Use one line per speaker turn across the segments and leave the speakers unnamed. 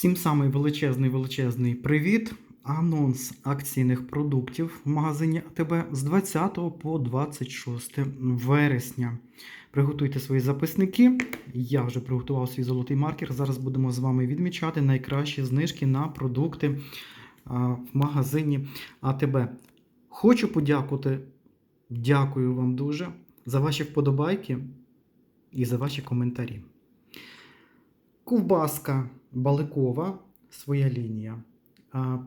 Всім самий величезний величезний привіт. Анонс акційних продуктів в магазині АТБ з 20 по 26 вересня. Приготуйте свої записники. Я вже приготував свій золотий маркер. Зараз будемо з вами відмічати найкращі знижки на продукти в магазині АТБ. Хочу подякувати, дякую вам дуже за ваші вподобайки і за ваші коментарі. Ковбаска баликова, своя лінія.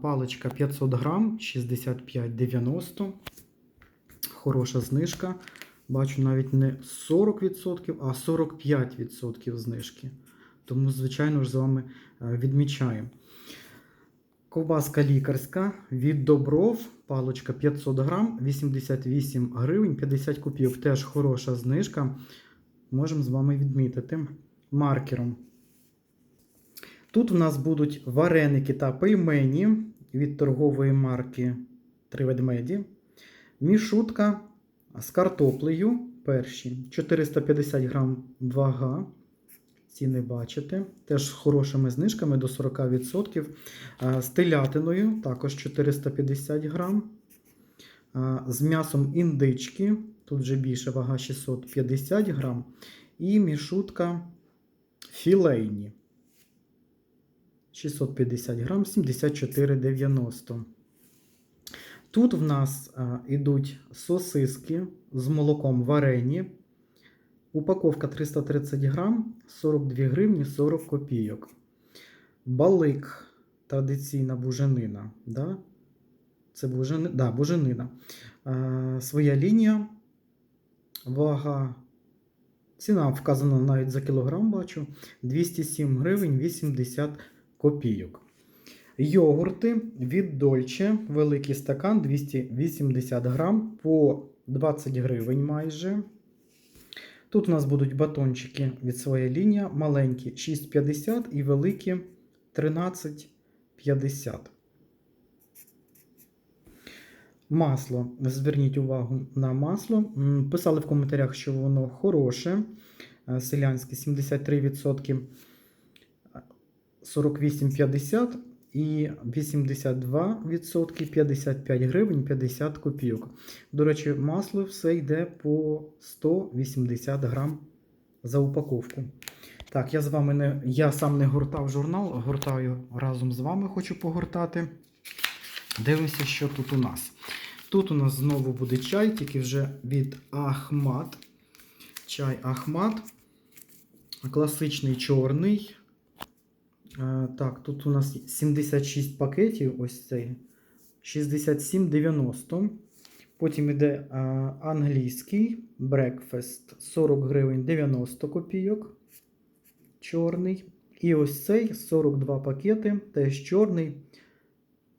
Паличка 500 грам, 65,90. Хороша знижка. Бачу навіть не 40%, а 45% знижки. Тому, звичайно ж, з вами е, відмічаємо. Ковбаска лікарська від Добров, паличка 500 грам, 88 гривень, 50 копійок. Теж хороша знижка. Можемо з вами відмітити маркером. Тут в нас будуть вареники та пельмені від торгової марки Три ведмеді. Мішутка з картоплею. Перші 450 грам вага. Ціни бачите. Теж з хорошими знижками до 40%. З телятиною також 450 грам. З м'ясом індички. Тут вже більше вага 650 грам. І мішутка філейні. 650 грам, 74,90. Тут в нас а, ідуть сосиски з молоком варені. Упаковка 330 грам, 42 гривні 40 копійок. Балик, традиційна буженина. Да? Це бужени... да, буженина. А, своя лінія. Вага. Ціна вказана навіть за кілограм, бачу. 207 гривень 80 копійок. Йогурти від Дольче, великий стакан 280 грам по 20 гривень майже. Тут у нас будуть батончики від своєї лінії, маленькі 6,50 і великі 13,50. Масло. Зверніть увагу на масло. Писали в коментарях, що воно хороше. Е, Селянське 73%. 48,50 і 82% 55 гривень 50 копійок. До речі, масло все йде по 180 грам за упаковку. Так, я з вами не. Я сам не гортав журнал, гортаю разом з вами, хочу погортати. Дивимося, що тут у нас. Тут у нас знову буде чай, тільки вже від Ахмат. Чай Ахмат. Класичний чорний. Так, тут у нас 76 пакетів, ось цей 67,90. Потім йде англійський брекфест 40 гривень 90 копійок. Чорний. І ось цей 42 пакети, теж чорний.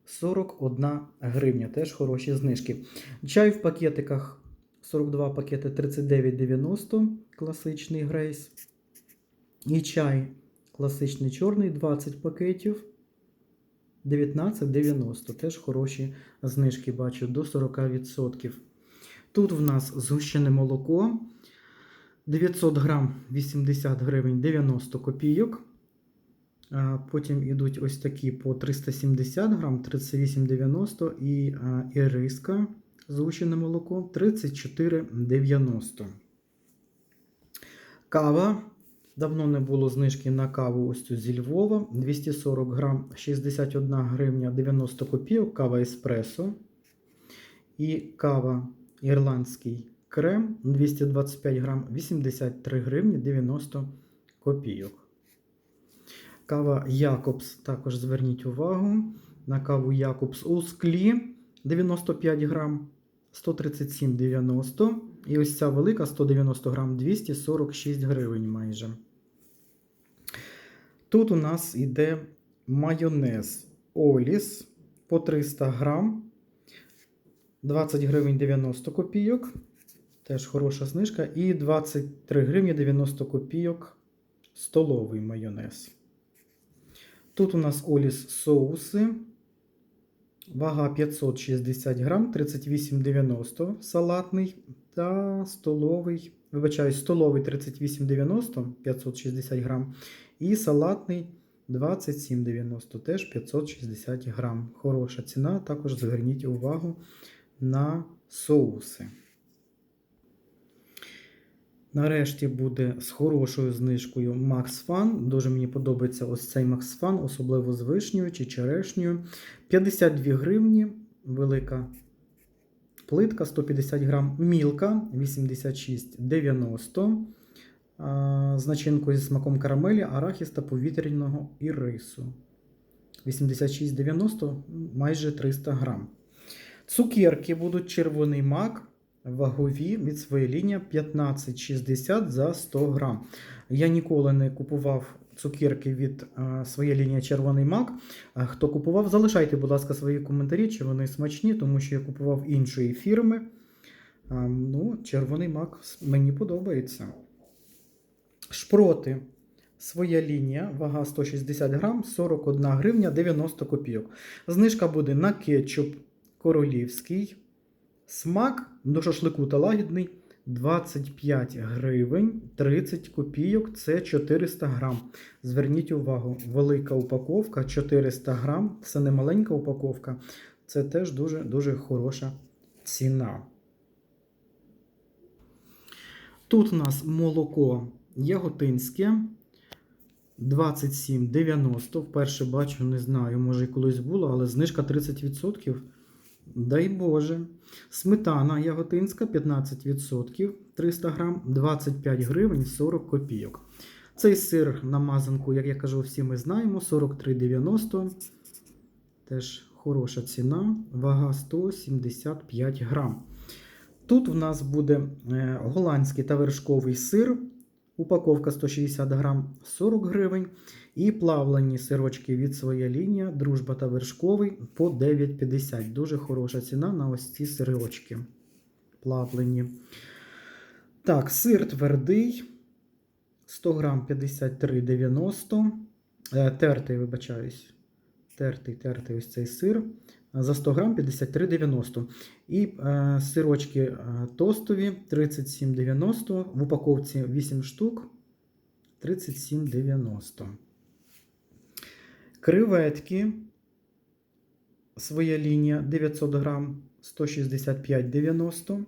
41 гривня, теж хороші знижки. Чай в пакетиках 42 пакети 39,90 класичний грейс. І чай Класичний чорний 20 пакетів 19,90. Теж хороші знижки бачу до 40%. Тут в нас згущене молоко 900 грам 80 гривень 90 копійок. Потім йдуть ось такі по 370 грам 38,90 і іриска згущене молоко 34,90. Кава. Давно не було знижки на каву ось цю зі Львова. 240 грам 61 гривня 90 копійок, кава еспресо. І кава ірландський крем 225 грам 83 гривні 90 копійок. Кава Якобс, також зверніть увагу. На каву Якобс у склі 95 грам 137,90. І ось ця велика 190 грам 246 гривень майже. Тут у нас йде майонез Оліс по 300 грам 20 гривень 90 копійок. Теж хороша знижка. І 23 гривні 90 копійок столовий майонез. Тут у нас Оліс соуси. Вага 560 грам, 38,90 салатний та столовий. Вибачаю, столовий 38,90 560 грам. І салатний 27,90 теж 560 грам. Хороша ціна. Також зверніть увагу на соуси. Нарешті буде з хорошою знижкою Max Fun. Дуже мені подобається ось цей Max Fun, особливо з вишнею чи черешнею. 52 гривні, велика плитка 150 грам, мілка 86,90 а, з начинкою зі смаком карамелі, арахіс та повітряного ірису. 86,90 майже 300 грам. Цукерки будуть червоний мак, вагові від своєї лінії 15,60 за 100 грам. Я ніколи не купував цукерки від а, своєї лінії червоний мак. А хто купував, залишайте, будь ласка, свої коментарі, чи вони смачні, тому що я купував іншої фірми. А, ну, червоний мак мені подобається. Шпроти. Своя лінія, вага 160 грам, 41 гривня 90 копійок. Знижка буде на кетчуп королівський. Смак до шашлику та лагідний 25 гривень 30 копійок. Це 400 грам. Зверніть увагу, велика упаковка 400 грам. Це не маленька упаковка. Це теж дуже дуже хороша ціна. Тут у нас молоко яготинське 27,90. Вперше бачу, не знаю, може і колись було, але знижка 30%. Дай Боже. Сметана яготинська 15%, 300 грам, 25 гривень 40 копійок. Цей сир на мазанку, як я кажу, всі ми знаємо, 43,90. Теж хороша ціна, вага 175 грам. Тут в нас буде е, голландський та вершковий сир. Упаковка 160 грам 40 гривень. І плавлені сирочки від своя лінія, дружба та вершковий по 9,50. Дуже хороша ціна на ось ці сирочки. Плавлені. Так, сир твердий. 100 грам 53,90. Е, Тертий, вибачаюсь. Тертий, тертий ось цей сир. За 100 грам 53,90. І е, сирочки е, тостові 37,90. В упаковці 8 штук 37,90. Креветки. Своя лінія 900 грам 165,90.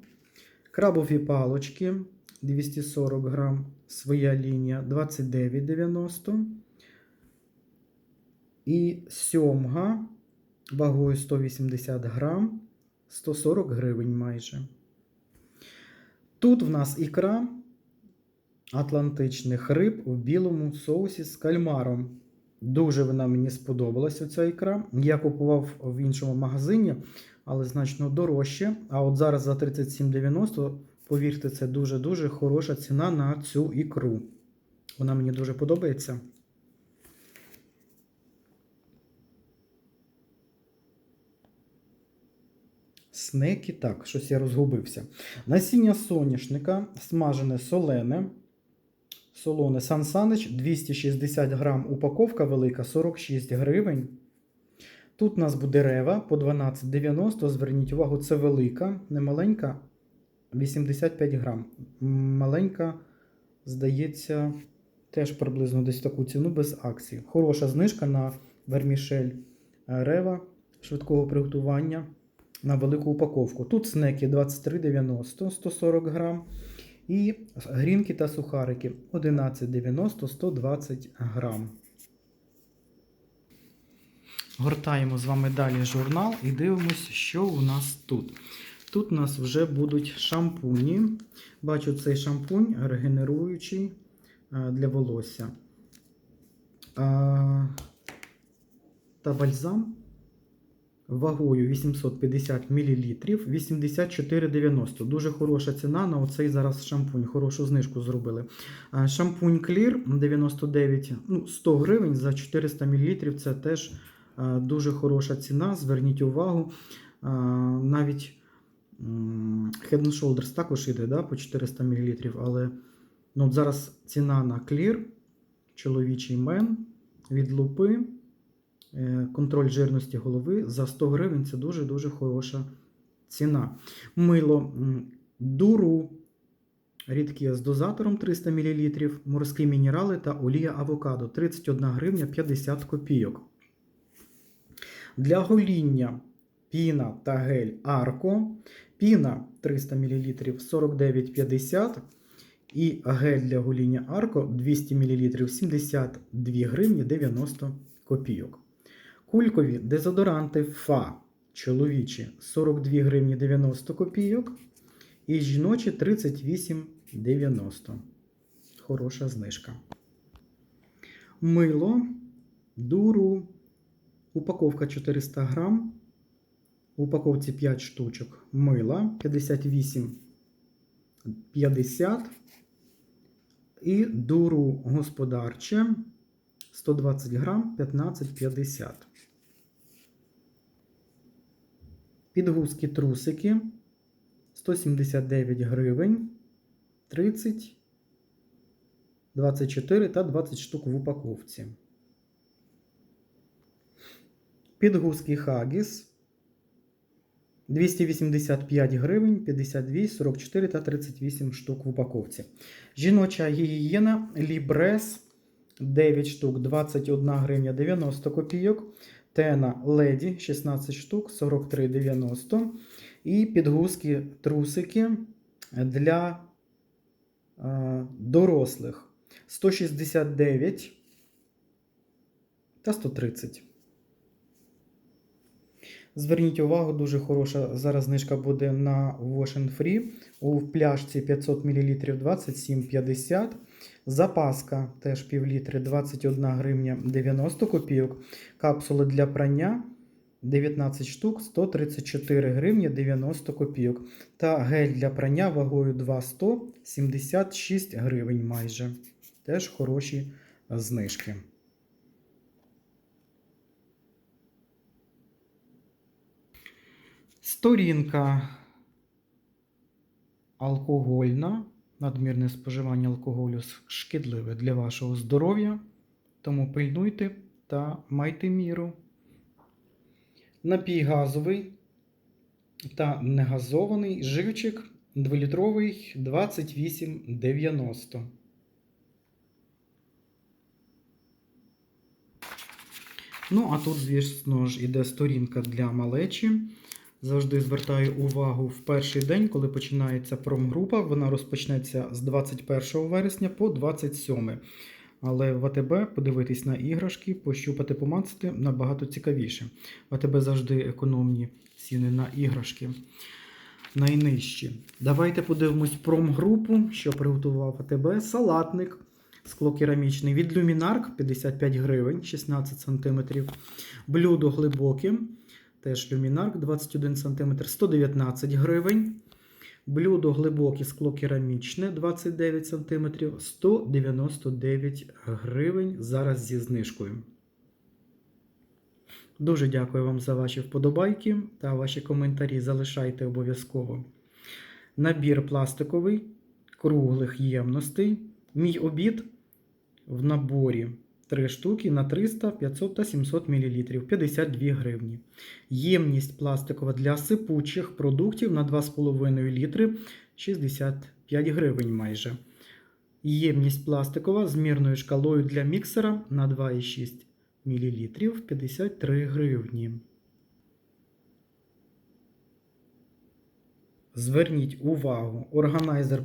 Крабові палочки 240 грам. Своя лінія 29,90. І сьомга вагою 180 грам 140 гривень майже. Тут в нас ікра атлантичних риб у білому соусі з кальмаром. Дуже вона мені сподобалася ця ікра. Я купував в іншому магазині, але значно дорожче. А от зараз за 37,90, повірте, це дуже-дуже хороша ціна на цю ікру. Вона мені дуже подобається. Снеки, так, щось я розгубився. Насіння соняшника, смажене солене. Солоне Сан Санич 260 грам упаковка велика, 46 гривень. Тут у нас буде рева по 12,90. Зверніть увагу, це велика, не маленька, 85 грам. Маленька, здається, теж приблизно десь таку ціну без акції. Хороша знижка на вермішель рева швидкого приготування на велику упаковку. Тут снеки 23,90 140 грам. І грінки та сухарики 11,90 120 грам. Гортаємо з вами далі журнал і дивимося, що у нас тут. Тут у нас вже будуть шампуні. Бачу цей шампунь регенеруючий для волосся. Та бальзам вагою 850 мл 84,90. Дуже хороша ціна на оцей зараз шампунь. Хорошу знижку зробили. Шампунь Clear 99, ну, 100 гривень за 400 мл. Це теж дуже хороша ціна. Зверніть увагу. Навіть Head Shoulders також йде да, по 400 мл. Але ну, зараз ціна на Clear, чоловічий мен від лупи. Контроль жирності голови за 100 гривень це дуже-дуже хороша ціна. Мило дуру рідкі з дозатором 300 мл, морські мінерали та олія авокадо 31 гривня 50 копійок. Для гоління піна та гель Арко. Піна 300 мл 49,50 і гель для гоління Арко 200 мл 72 гривні 90 копійок. Кулькові дезодоранти ФА чоловічі 42 гривні 90 копійок. І жіночі 38,90. Хороша знижка. Мило, дуру, упаковка 400 грам. В упаковці 5 штучок. Мила 58,50. І дуру господарче 120 грам 15,50. Підгузки трусики 179 гривень 30, 24 та 20 штук в упаковці. Підгузки Хагіс 285 гривень 52, 44 та 38 штук в упаковці. Жіноча гігієна Лібрес 9 штук 21 гривня 90 копійок. Тена Леді 16 штук 43,90. І підгузки трусики для е, дорослих 169 та 130. Зверніть увагу, дуже хороша зараз знижка буде на Wash Free. У пляшці 500 мл 27,50. Запаска теж пів літри 21 гривня 90 копійок. Капсули для прання 19 штук 134 гривні 90 копійок. Та гель для прання вагою 200 76 гривень майже. Теж хороші знижки. Сторінка алкогольна. Надмірне споживання алкоголю шкідливе для вашого здоров'я. Тому пильнуйте та майте міру. Напій газовий та негазований живчик 2-літровий 28,90. Ну, а тут, звісно ж, іде сторінка для малечі. Завжди звертаю увагу в перший день, коли починається промгрупа. Вона розпочнеться з 21 вересня по 27. Але в АТБ подивитись на іграшки, пощупати, помацати набагато цікавіше. В АТБ завжди економні ціни на іграшки. Найнижчі. Давайте подивимось промгрупу, що приготував АТБ. Салатник склокерамічний від Люмінарк 55 гривень, 16 см. Блюдо глибоке. Теж люмінарк 21 см 119 гривень. Блюдо глибоке склокерамічне 29 см 199 гривень. Зараз зі знижкою. Дуже дякую вам за ваші вподобайки та ваші коментарі. Залишайте обов'язково. Набір пластиковий, круглих ємностей. Мій обід в наборі. 3 штуки на 300, 500 та 700 мл 52 гривні. Ємність пластикова для сипучих продуктів на 2,5 літри 65 гривень майже. Ємність пластикова з мірною шкалою для міксера на 2,6 мл 53 гривні. Зверніть увагу, органайзер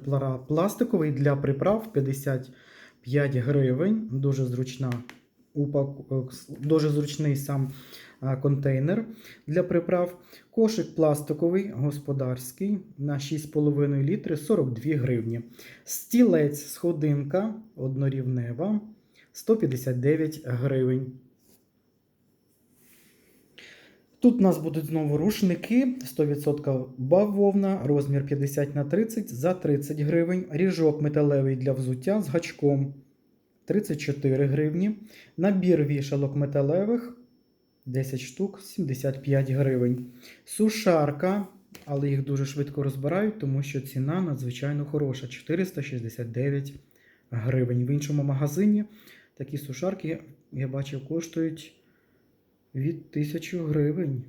пластиковий для приправ 50 5 гривень. Дуже зручна упак... дуже зручний сам контейнер для приправ. Кошик пластиковий, господарський на 6,5 літри 42 гривні. Стілець сходинка однорівнева 159 гривень. Тут у нас будуть знову рушники 100% бавовна, розмір 50 на 30 за 30 гривень. Ріжок металевий для взуття з гачком 34 гривні. Набір вішалок металевих 10 штук 75 гривень. Сушарка, але їх дуже швидко розбирають, тому що ціна надзвичайно хороша 469 гривень. В іншому магазині такі сушарки, я бачив, коштують від 1000 гривень.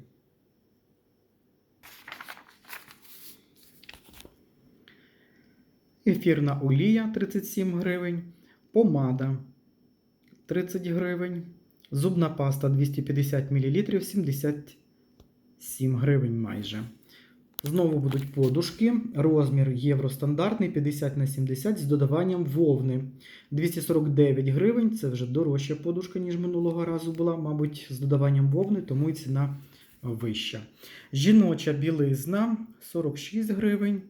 ефірна олія 37 гривень, помада 30 гривень, зубна паста 250 мл 77 гривень майже. Знову будуть подушки. Розмір євростандартний 50 на 70 з додаванням вовни. 249 гривень. Це вже дорожча подушка, ніж минулого разу була, мабуть, з додаванням вовни, тому і ціна вища. Жіноча білизна 46 гривень.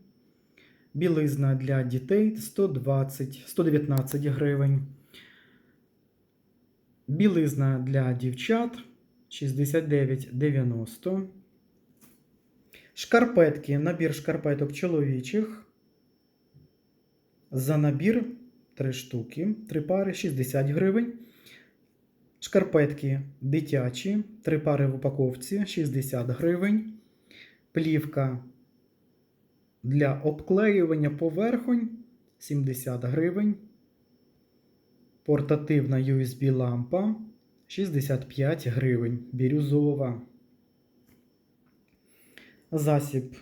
Білизна для дітей 120, 119 гривень. Білизна для дівчат 69,90. Шкарпетки, набір шкарпеток чоловічих. За набір 3 штуки, 3 пари 60 гривень. Шкарпетки дитячі, 3 пари в упаковці 60 гривень. Плівка для обклеювання поверхонь 70 гривень. Портативна USB лампа 65 гривень. Бірюзова. Засіб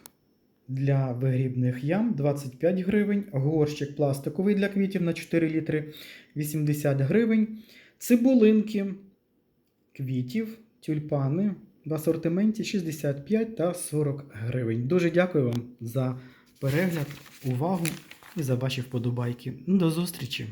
для вигрібних ям 25 гривень. Горщик пластиковий для квітів на 4 літри 80 гривень. Цибулинки квітів, тюльпани в асортименті 65 та 40 гривень. Дуже дякую вам за перегляд, увагу і за ваші вподобайки. До зустрічі!